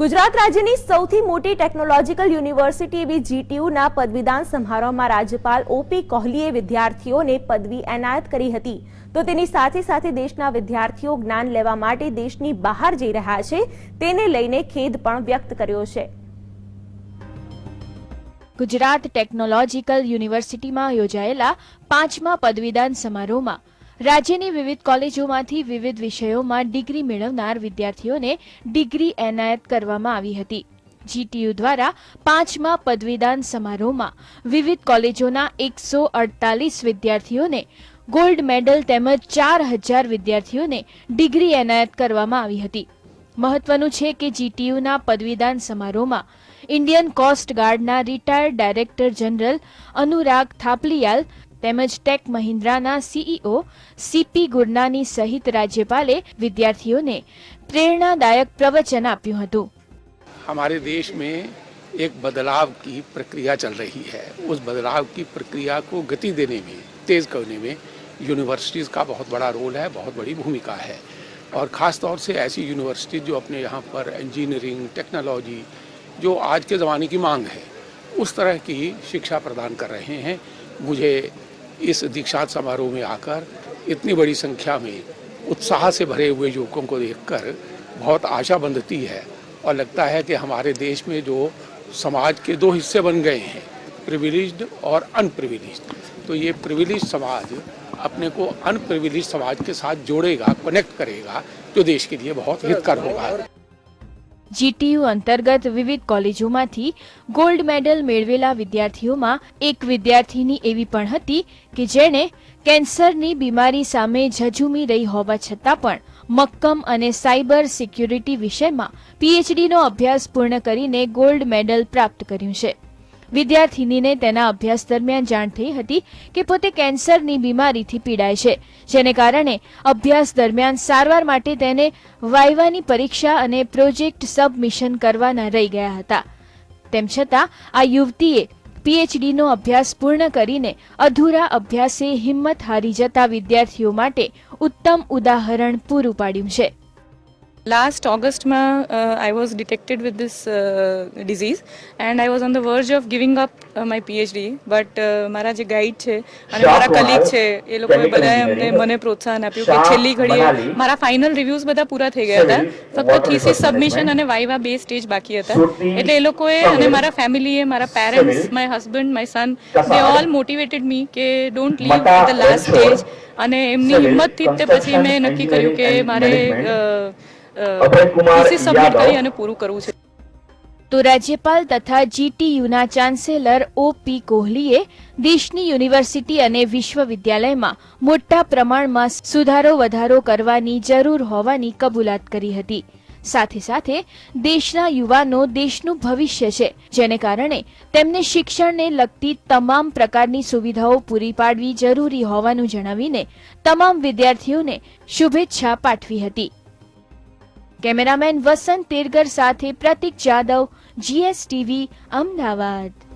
ગુજરાત રાજ્યની સૌથી મોટી ટેકનોલોજીકલ યુનિવર્સિટી એવી જીટીયુના પદવીદાન સમારોહમાં રાજ્યપાલ ઓપી કોહલીએ વિદ્યાર્થીઓને પદવી એનાયત કરી હતી. તો તેની સાથે સાથે દેશના વિદ્યાર્થીઓ જ્ઞાન લેવા માટે દેશની બહાર જઈ રહ્યા છે, તેને લઈને ખેદ પણ વ્યક્ત કર્યો છે. ગુજરાત ટેકનોલોજીકલ યુનિવર્સિટીમાં યોજાયેલા પાંચમા પદવીદાન સમારોહમાં રાજ્યની વિવિધ કોલેજોમાંથી વિવિધ વિષયોમાં ડિગ્રી મેળવનાર વિદ્યાર્થીઓને ડિગ્રી એનાયત કરવામાં આવી હતી. જીટીયુ દ્વારા પાંચમા પદવીદાન સમારોહમાં વિવિધ કોલેજોના એકસો અડતાલીસ વિદ્યાર્થીઓને ગોલ્ડ મેડલ તેમજ ચાર હજાર વિદ્યાર્થીઓને ડિગ્રી એનાયત કરવામાં આવી હતી. મહત્વનું છે કે જીટીયુના પદવીદાન સમારોહમાં Indian coast ગાર્ડના retired director general Anurag Thapliyal તેમજ ટેક મહિન્દ્રાના સીઈઓ સીપી ગુરનાની સહિત રાજ્યપાલે વિદ્યાર્થીઓને પ્રેરણાદાયક પ્રવચન આપ્યું હતું हमारे देश में एक बदलाव की प्रक्रिया चल रही है उस बदलाव की प्रक्रिया को गति देने में तेज करने में यूनिवर्सिटीज़ का बहुत बड़ा रोल है बहुत बड़ी भूमिका है और ख़ास तौर से ऐसी यूनिवर्सिटी जो अपने यहाँ पर इंजीनियरिंग टेक्नोलॉजी जो आज के ज़माने की मांग है उस तरह की शिक्षा प्रदान कर रहे हैं मुझे इस दीक्षांत समारोह में आकर इतनी बड़ी संख्या में उत्साह से भरे हुए युवकों को देखकर बहुत आशा बंधती है और लगता है कि हमारे देश में जो समाज के दो हिस्से बन गए हैं प्रिविलेज्ड और अनप्रिविलेज्ड तो ये प्रिविलेज समाज अपने को अनप्रिविलेज समाज के साथ जोड़ेगा कनेक्ट करेगा, जो देश के लिए बहुत हितकर होगा। જીટીયુ અંતર્ગત વિવિધ કોલેજોમાંથી ગોલ્ડ મેડલ મેળવેલા વિદ્યાર્થીઓમાં એક વિદ્યાર્થીની એવી પણ હતી કે જેણે કેન્સરની બીમારી સામે ઝઝૂમી રહી હોવા છતાં પણ મક્કમ અને સાયબર સિક્યુરિટી વિષયમાં પીએચડીનો અભ્યાસ પૂર્ણ કરીને ગોલ્ડ મેડલ પ્રાપ્ત કર્યું છે. વિદ્યાર્થિનીને તેના અભ્યાસ દરમિયાન જાણ થઈ હતી કે પોતે કેન્સરની બીમારીથી પીડાય છે, જેને કારણે અભ્યાસ દરમિયાન સારવાર માટે તેને વાયવાની પરીક્ષા અને પ્રોજેક્ટ સબમિશન કરવાના રહી ગયા હતા. તેમ છતાં, આ યુવતીએ પીએચડીનો અભ્યાસ પૂર્ણ કરીને અધૂરા અભ્યાસે હિંમત હારી જતા વિદ્યાર્થીઓ માટે ઉત્તમ ઉદાહરણ પૂરું પાડ્યું છે. Last August, ma, uh, I was detected with this uh, disease and I was on the verge of giving up uh, my PhD. But uh, મારા જે ગાઈડ છે અને મારા કલીગ છે એ લોકોએ બધાએ અમને મને પ્રોત્સાહન આપ્યું કે છેલ્લી ઘડીએ મારા ફાઇનલ રિવ્યુઝ બધા પૂરા થઈ ગયા હતા ફક્ત થીસીસ સબમિશન અને વાઇવા બે સ્ટેજ બાકી હતા એટલે એ લોકોએ અને મારા ફેમિલીએ મારા parents my husband my son they all motivated me કે don't leave the last stage અને એમની હિંમતથી તે પછી મેં નક્કી કર્યું કે મારે થીસીસ સબમિટ કરી અને પૂરું કરવું છે. તો રાજ્યપાલ તથા જીટીયુના ચાન્સેલર ઓ પી કોહલીએ દેશની યુનિવર્સિટી અને વિશ્વવિદ્યાલયમાં મોટા પ્રમાણમાં સુધારો વધારો કરવાની જરૂર હોવાની કબૂલાત કરી હતી. સાથે સાથે દેશના યુવાનો દેશનું ભવિષ્ય છે જેને કારણે તેમને શિક્ષણને લગતી તમામ પ્રકારની સુવિધાઓ પૂરી પાડવી જરૂરી હોવાનું જણાવીને તમામ વિદ્યાર્થીઓને શુભેચ્છા પાઠવી હતી. કેમેરામેન વસંત તેરગર સાથે પ્રતિક જાદવ જીએસટીવી અમદાવાદ.